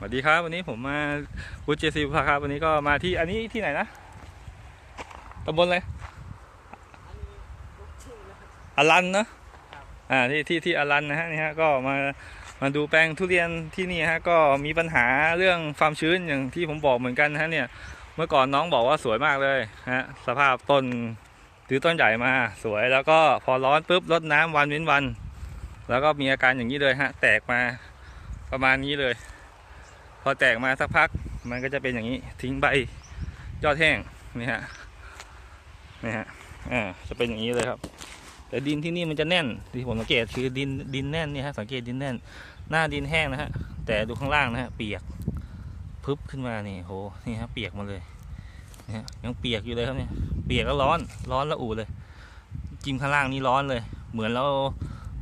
สวัสดีครับ วันนี้ผมมาวุฒิเจซีพาครับวันนี้ก็มาที่อันนี้ที่ไหนนะตำบลอะไรอลันเนอะอ่าที่ที่ที่อลันนะฮะนี่ฮะก็มามาดูแปลงทุเรียนที่นี่ฮะก็มีปัญหาเรื่องความชื้นอย่างที่ผมบอกเหมือนกันนะฮะเนี่ยเมื่อก่อนน้องบอกว่าสวยมากเลยฮะสภาพต้นถือต้นใหญ่มาสวยแล้วก็พอร้อนปุ๊บรดน้ำวันเว้นวัน แล้วก็มีอาการอย่างนี้เลยฮะแตกมาประมาณนี้เลย พอแตกมาสักพักมันก็จะเป็นอย่างนี้ทิ้งใบยอดแห้งนี่ฮะนี่ฮะอ่าจะเป็นอย่างนี้เลยครับ แต่ดินที่นี่มันจะแน่นที่ผมสังเกตคือดินดินแน่นนี่ฮะสังเกตดินแน่น หน้าดินแห้งนะฮะแต่ดูข้างล่างนะฮะเปียกพึบขึ้นมานี่โหนี่ฮะเปียกมาเลยนี่ฮะยังเปียกอยู่เลยครับเนี่ยเปียกแล้วร้อนร้อนแล้วอู่เลย จิ้มข้างล่างนี่ร้อนเลย เหมือนเรา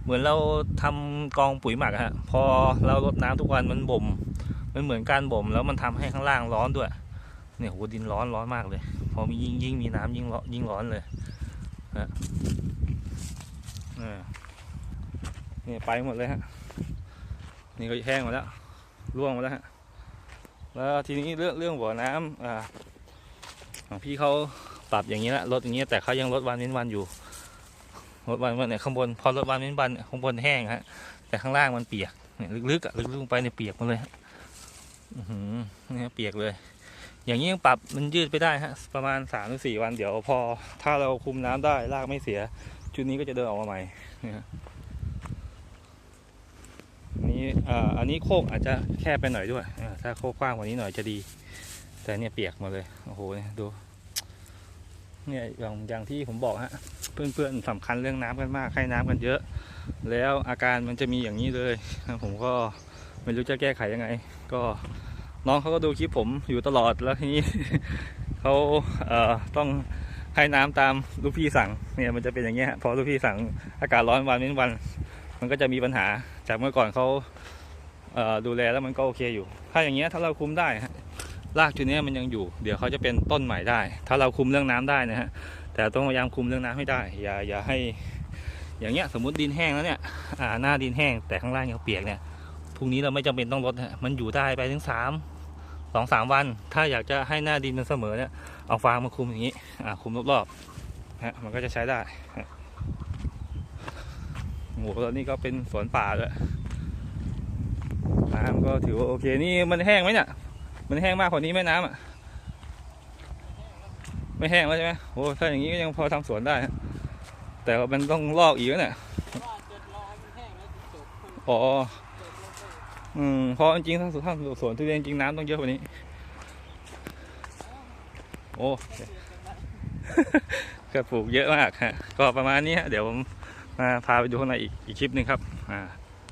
เหมือนเราทำกองปุ๋ยหมักฮะพอเรารดน้ำทุกวันมันบ่ม มันเหมือนการบ่มแล้วมันทำให้ข้างล่างร้อนด้วย เนี่ยโหดินร้อนร้อนมากเลย พอมียิ่งยิ่งมีน้ำยิ่งร้อนยิ่งร้อนเลยฮะเนี่ยไปหมดเลยฮะ นี่ก็แห้งหมดแล้วร่วงหมดแล้วฮะ แล้วทีนี้เรื่องเรื่องบ่อน้ำอ่าของพี่เขาปรับอย่างนี้ละลดอย่างนี้แต่เขายังลดวันเว้นวันอยู่ลดวันวันเนี่ยข้างบนพอลดวันเว้นวันข้างบนแห้งฮะแต่ข้างล่างมันเปียกเนี่ยลึกๆอะลึกๆลงไปเนี่ยเปียกหมาเลยฮะ อือหือนี่ฮะเปียกเลย อย่างนี้ยังปรับมันยืดไปได้ฮะ ประมาณสามถึงสี่วันเดี๋ยวพอ ถ้าเราคุมน้ำได้รากไม่เสีย ชุดนี้ก็จะเดินออกมาใหม่นี่อันนี้อ่าอันนี้โคกอาจจะแคบไปหน่อยด้วยถ้าโคกกว้างกว่านี้หน่อยจะดี แต่เนี่ยเปียกหมดเลยโอ้โหเนี่ยดูเนี่ยอย่างอย่างที่ผมบอกฮะเพื่อนๆสำคัญเรื่องน้ำกันมากให้น้ำกันเยอะ แล้วอาการมันจะมีอย่างนี้เลยผมก็ ไม่รู้จะแก้ไขยังไง ก็น้องเขาก็ดูคลิปผมอยู่ตลอดแล้วทีนี้เขาเอ่อต้องให้น้ำตามลูกพี่สั่งเนี่ยมันจะเป็นอย่างเงี้ยพอลูกพี่สั่งอากาศร้อนวันเว้นวัน มันก็จะมีปัญหาจากเมื่อก่อนเขาเอ่อดูแลแล้วมันก็โอเคอยู่ ถ้าอย่างเงี้ยถ้าเราคุมได้รากจุดเนี้ยมันยังอยู่ เดี๋ยวเขาจะเป็นต้นใหม่ได้ ถ้าเราคุมเรื่องน้ำได้นะฮะแต่ต้องพยายามคุมเรื่องน้ำให้ได้ อย่าอย่าให้ อย่างเงี้ยสมมติดินแห้งแล้วเนี่ยอ่าหน้าดินแห้งแต่ข้างล่างยังเปียกเนี่ย พรุ่งนี้เราไม่จำเป็นต้องลดฮะมันอยู่ได้ไปถึงสามสองสามวัน ถ้าอยากจะให้หน้าดินมันเสมอเนี่ยเอาฟางมาคุมอย่างนี้อ่าคุมรอบๆฮะมันก็จะใช้ได้ฮะโอ้โหแล้วนี่ก็เป็นสวนป่าเลยน้ำก็ถือว่าโอเคนี่มันแห้งไหมเนี่ยมันแห้งมากกว่านี้ไหมน้ำอะไม่แห้งแล้วใช่ไหมโอ้ถ้าอย่างนี้ก็ยังพอทำสวนได้ฮะแต่ว่ามันต้องลอกอีกแล้วเนี่ยว่าจะรอให้มันแห้งแล้วจะจบคนอ๋ อืมเพราะจริงๆถ้าสวนถ้าสวนทุเรียนจริงน้ำต้องเยอะกว่านี้ โอ้ก็ปลูกเยอะมากฮะก็ประมาณนี้ฮะเดี๋ยวผมมาพาไปดูข้างในอีกอีกคลิปหนึ่งครับ อ่า